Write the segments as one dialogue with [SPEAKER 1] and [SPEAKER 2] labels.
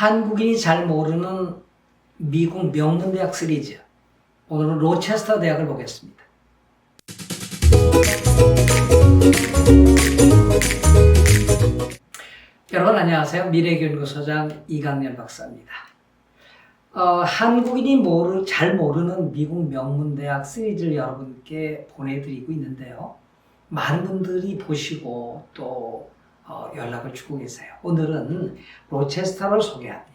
[SPEAKER 1] 한국인이 잘 모르는 미국 명문 대학 시리즈. 오늘은 로체스터 대학을 보겠습니다. 여러분 안녕하세요. 미래연구소장 이강렬 박사입니다. 어, 한국인이 모르, 잘 모르는 미국 명문대학 시리즈를 여러분께 보내드리고 있는데요. 많은 분들이 보시고 또 어, 연락을 주고 계세요. 오늘은 로체스터를 소개합니다.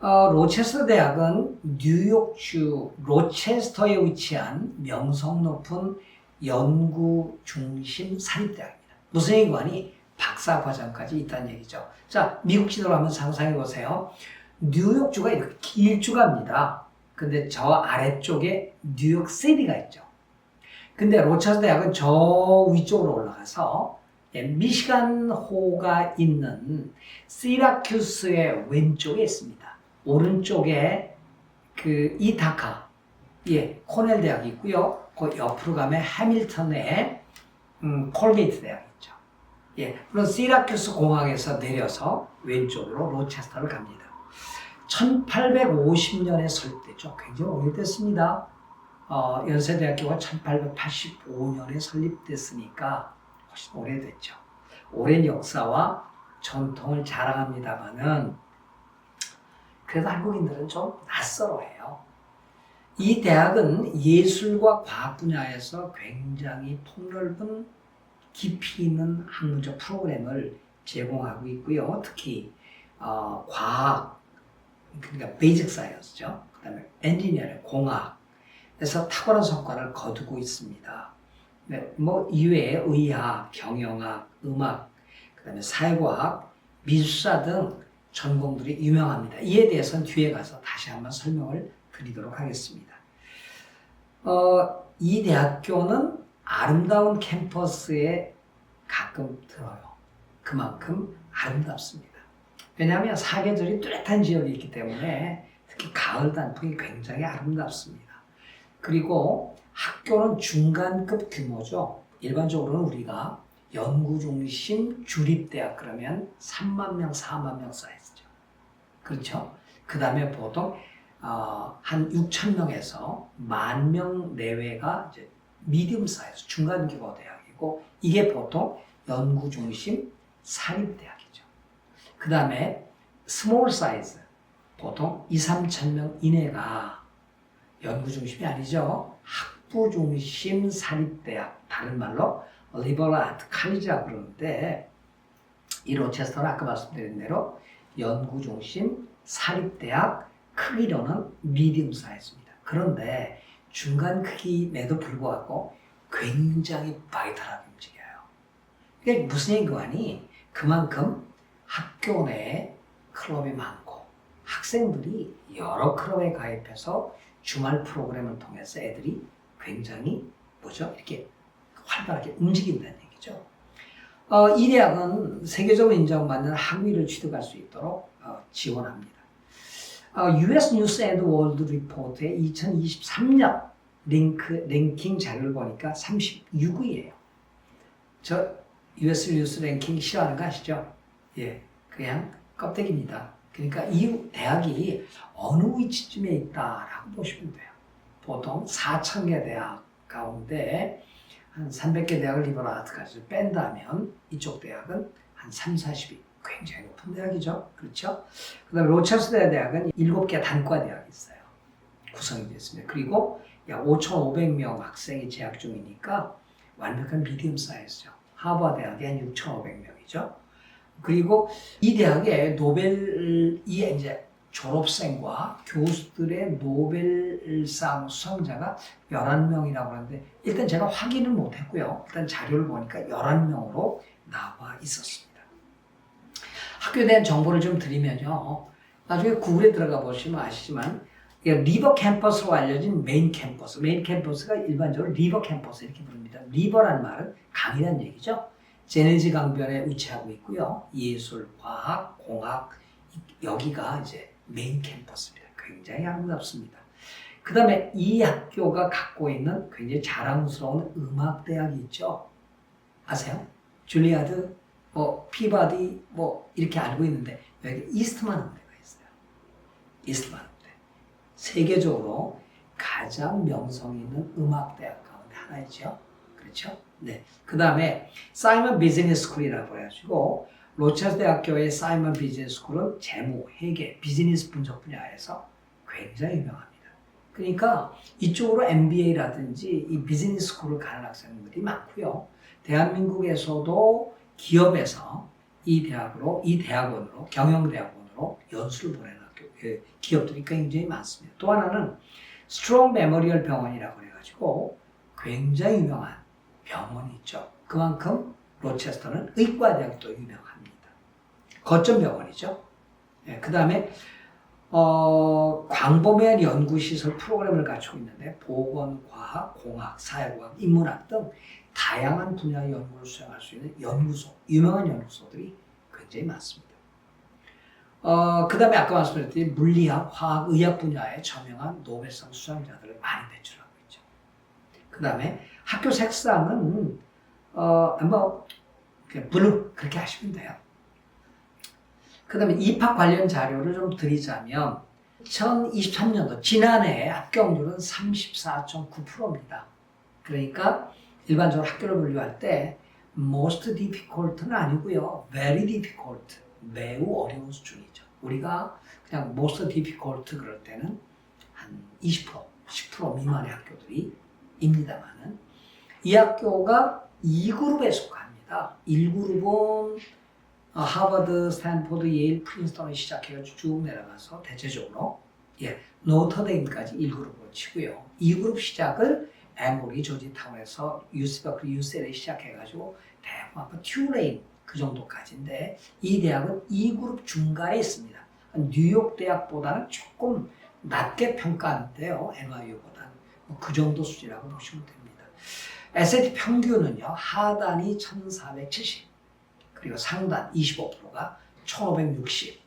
[SPEAKER 1] 어, 로체스터 대학은 뉴욕주 로체스터에 위치한 명성 높은 연구 중심 사립대학입니다. 무슨 얘기관이 박사 과정까지 있다는 얘기죠. 자, 미국 지도를 한번 상상해 보세요. 뉴욕주가 이렇게 길쭉합니다. 근데 저 아래쪽에 뉴욕 시티가 있죠. 근데 로체스터 대학은 저 위쪽으로 올라가서 예, 미시간 호가 있는 시라큐스의 왼쪽에 있습니다. 오른쪽에 그 이타카, 예, 코넬 대학이 있고요. 그 옆으로 가면 해밀턴의 음, 콜게이트 대학이 있죠. 예, 물론 시라큐스 공항에서 내려서 왼쪽으로 로체스터를 갑니다. 1850년에 설립됐죠. 굉장히 오래됐습니다. 어, 연세대학교가 1885년에 설립됐으니까 훨씬 오래됐죠. 오랜 역사와 전통을 자랑합니다만은 그래도 한국인들은 좀 낯설어해요. 이 대학은 예술과 과학 분야에서 굉장히 폭넓은 깊이 있는 학문적 프로그램을 제공하고 있고요. 특히 어, 과학, 그러니까 베이직 사이언스죠. 그 다음에 엔지니어링, 공학에서 탁월한 성과를 거두고 있습니다. 네, 뭐 이외에 의학, 경영학, 음악, 그다음에 사회과학, 미술사 등 전공들이 유명합니다. 이에 대해서는 뒤에 가서 다시 한번 설명을 드리도록 하겠습니다. 어, 이 대학교는 아름다운 캠퍼스에 가끔 들어요. 그만큼 아름답습니다. 왜냐하면 사계절이 뚜렷한 지역이 있기 때문에 특히 가을 단풍이 굉장히 아름답습니다. 그리고 학교는 중간급 규모죠. 일반적으로는 우리가 연구 중심 주립 대학 그러면 3만 명, 4만 명 사이즈죠. 그렇죠? 그 다음에 보통 어, 한 6천 명에서 만 명 내외가 이제 미디움 사이즈 중간 규모 대학이고 이게 보통 연구 중심 사립 대학이죠. 그 다음에 스몰 사이즈 보통 2, 3천 명 이내가 연구 중심이 아니죠. 학 부 중심 사립대학 다른 말로 리버럴 아트 칼리지라고 그러는데 이 로체스터는 아까 말씀드린 대로 연구 중심 사립대학 크기로는 미디움 사이즈입니다. 그런데 중간 크기에도 불구하고 굉장히 바이탈하게 움직여요. 이게 무슨 얘기하니 그만큼 학교 내에 클럽이 많고 학생들이 여러 클럽에 가입해서 주말 프로그램을 통해서 애들이 굉장히 뭐죠? 이렇게 활발하게 움직인다는 얘기죠. 어, 이 대학은 세계적으로 인정받는 학위를 취득할 수 있도록 어, 지원합니다. 어, US News and World Report의 2023년 링크, 랭킹 자료를 보니까 36위예요. 저 US News 랭킹 싫어하는 거 아시죠? 예, 그냥 껍데기입니다. 그러니까 이 대학이 어느 위치쯤에 있다라고 보시면 돼요. 보통 4,000개 대학 가운데 한 300개 대학을 리버럴 아트까지 뺀다면 이쪽 대학은 한 3, 40위. 굉장히 높은 대학이죠. 그렇죠? 그 다음에 로체스터 대학은 7개 단과 대학이 있어요. 구성이 됐습니다. 그리고 약 5,500명 학생이 재학 중이니까 완벽한 미디엄 사이즈죠. 하버 대학이 한 6,500명이죠. 그리고 이 대학에 노벨이 이제 졸업생과 교수들의 노벨상 수상자가 11명이라고 하는데 일단 제가 확인을 못했고요. 일단 자료를 보니까 11명으로 나와 있었습니다. 학교에 대한 정보를 좀 드리면요. 나중에 구글에 들어가 보시면 아시지만 리버 캠퍼스로 알려진 메인 캠퍼스. 메인 캠퍼스가 일반적으로 리버 캠퍼스 이렇게 부릅니다. 리버라는 말은 강이라는 얘기죠. 제네지 강변에 위치하고 있고요. 예술, 과학, 공학 여기가 이제 메인 캠퍼스입니다. 굉장히 아름답습니다. 그 다음에 이 학교가 갖고 있는 굉장히 자랑스러운 음악대학이 있죠. 아세요? 줄리아드, 뭐 피바디 뭐 이렇게 알고 있는데 여기 이스트만 음대가 있어요. 이슬만 음대. 세계적으로 가장 명성 있는 음악 대학 가운데 하나이죠. 그렇죠? 네. 그 다음에 사이먼 비즈니스 스쿨이라고 해가지고 로체스 대학교의 사이먼 비즈니스 스쿨은 재무, 회계, 비즈니스 분석 분야에서 굉장히 유명합니다. 그러니까 이쪽으로 MBA라든지 이 비즈니스 스쿨을 가는 학생들이 많고요. 대한민국에서도 기업에서 이 대학으로 이 대학원으로 경영대학원으로 연수를 보내는 학교 예, 기업들이 굉장히 많습니다. 또 하나는 스트롱 메모리얼 병원이라고 해가지고 굉장히 유명한 병원이 있죠. 그만큼 로체스터는 의과대학도 유명합니다. 거점 병원이죠. 그 다음에 어, 광범위한 연구시설 프로그램을 갖추고 있는데 보건과학, 공학, 사회과학, 인문학 등 다양한 분야의 연구를 수행할 수 있는 연구소, 유명한 연구소들이 굉장히 많습니다. 어, 그 다음에 아까 말씀드렸듯이 물리학, 화학, 의학 분야의 저명한 노벨상 수상자들을 많이 배출하고 있죠. 그 다음에 학교 색상은 어, 뭐 블루 그렇게 하시면 돼요. 그 다음에 입학 관련 자료를 좀 드리자면 2023년도 지난해 합격률은 34.9%입니다. 그러니까 일반적으로 학교를 분류할 때 most difficult는 아니고요. very difficult, 매우 어려운 수준이죠. 우리가 그냥 most difficult 그럴 때는 한 20%, 10% 미만의 학교들이 입니다만은 이 학교가 2그룹에 속합니다. 1그룹은 어, 하버드, 스탠포드, 예일, 프린스턴을 시작해가지고 쭉 내려가서 대체적으로 예, 노터데임까지 1그룹으로 치고요. 2그룹 시작을 엠보리, 조지타운에서 유스버클, 유셀에 시작해가지고 대부분 아까 튜레인 그 정도까지인데 이 대학은 2그룹 중간에 있습니다. 뉴욕 대학보다는 조금 낮게 평가하는데요. NYU보다는 뭐그 정도 수준이라고 보시면 됩니다. SAT 평균은요. 하단이 1470 그리고 상단 25%가 1560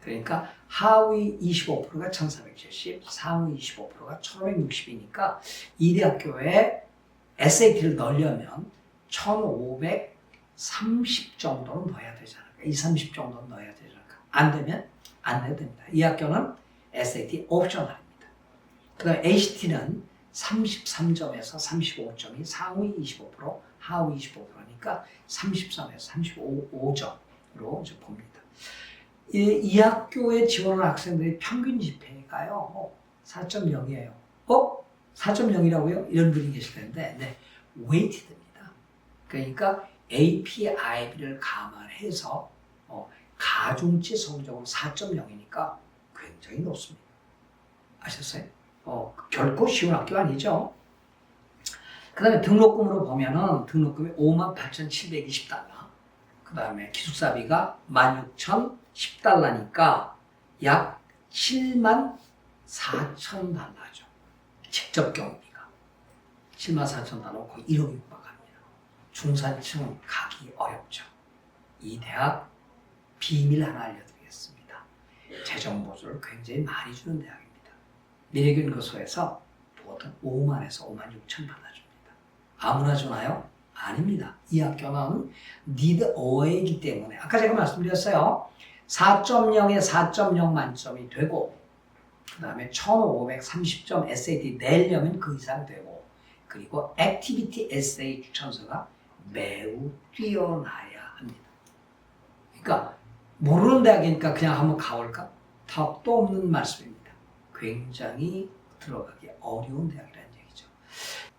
[SPEAKER 1] 그러니까 하위 25%가 1470 상위 25%가 1560이니까 이 대학교에 SAT를 넣으려면 1530 정도는 넣어야 되지 않을까 2, 30 정도는 넣어야 되지 않을까 안 되면 안 내도 됩니다. 이 학교는 SAT 옵셔널입니다. 그 다음에 ACT는 33점에서 35점이 상위 25%, 하위 25% 니까 33에서 35점으로 이제 봅니다. 이, 이 학교에 지원하는 학생들의 평균 지폐가요, 4.0이에요. 어? 4.0이라고요? 이런 분이 계실 텐데, 네, 웨이티드입니다. 그러니까 APIB를 감안해서 어, 가중치 성적으로 4.0이니까 굉장히 높습니다. 아셨어요? 어, 결코 쉬운 학교 아니죠. 그 다음에 등록금으로 보면은 등록금이 58,720달러. 그 다음에 기숙사비가 16,010달러니까 약 7만 4천 달러죠. 직접 경비가. 7만 4천 달러 거의 1억 육박합니다. 중산층 가기 어렵죠. 이 대학 비밀 하나 알려드리겠습니다. 재정 보조를 굉장히 많이 주는 대학입니다. 미래교인교소에서 보통 5만에서 5만 6천 받아줍니다. 아무나 주나요? 아닙니다. 이 학교는 need 어웨이기 때문에 아까 제가 말씀드렸어요. 4.0에 4.0 만점이 되고 그 다음에 1530점 SAT 내려면 그 이상 되고 그리고 액티비티 에세이 추천서가 매우 뛰어나야 합니다. 그러니까 모르는 대학이니까 그냥 한번 가볼까? 답도 없는 말씀입니다. 굉장히 들어가기 어려운 대학이라는.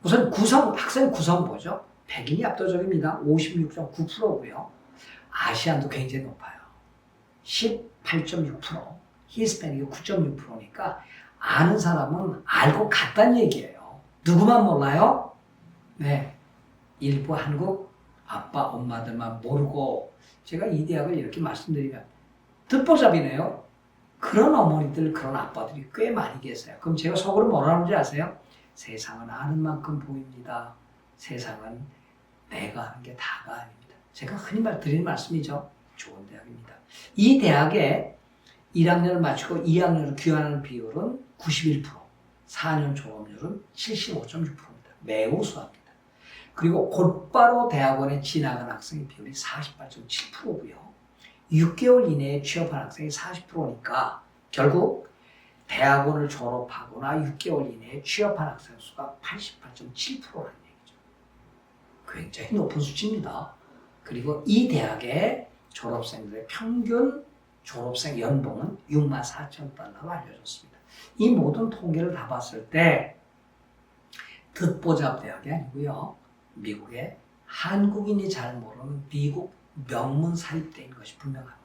[SPEAKER 1] 우선 구성 학생 구성 보죠. 백인이 압도적입니다. 56.9%고요. 아시안도 굉장히 높아요. 18.6%, 히스패닉이 9.6%니까 아는 사람은 알고 갔다는 얘기예요. 누구만 몰라요? 네, 일부 한국 아빠 엄마들만 모르고 제가 이 대학을 이렇게 말씀드리면 듣보잡이네요. 그런 어머니들, 그런 아빠들이 꽤 많이 계세요. 그럼 제가 속으로 뭐라 하는지 아세요? 세상은 아는 만큼 보입니다. 세상은 내가 아는 게 다가 아닙니다. 제가 흔히 말 드리는 말씀이죠. 좋은 대학입니다. 이 대학에 1학년을 마치고 2학년을 귀환하는 비율은 91%, 4년 졸업률은 75.6%입니다. 매우 수합니다. 그리고 곧바로 대학원에 진학한 학생의 비율이 48.7%고요. 6개월 이내에 취업한 학생이 40%니까 결국 대학원을 졸업하거나 6개월 이내에 취업한 학생 수가 88.7%라는 얘기죠. 굉장히 높은 수치입니다. 그리고 이 대학의 졸업생들의 평균 졸업생 연봉은 6만 4천 달러로 알려졌습니다. 이 모든 통계를 다 봤을 때 듣보잡 대학이 아니고요. 미국의 한국인이 잘 모르는 미국 명문 사립대인 것이 분명합니다.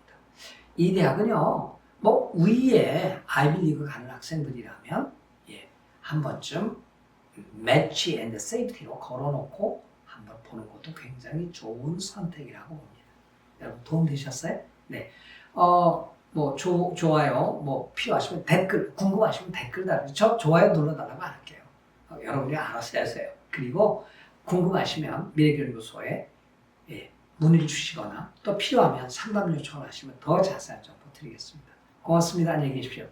[SPEAKER 1] 이 대학은요, 뭐 위에 아이비리그 가는 학생들이라면 예, 한 번쯤 매치 앤드 세이프티로 걸어놓고 한번 보는 것도 굉장히 좋은 선택이라고 봅니다. 여러분 도움 되셨어요? 네. 어, 뭐 조, 좋아요, 뭐 필요하시면 댓글, 궁금하시면 댓글 달아주세요. 저 좋아요 눌러달라고 안 할게요. 어, 여러분이 알아서 하세요. 그리고 궁금하시면 미래교육소에 예, 문의를 주시거나 또 필요하면 상담 요청을 하시면 더 자세한 정보 드리겠습니다. 고맙습니다. 안녕히 계십시오.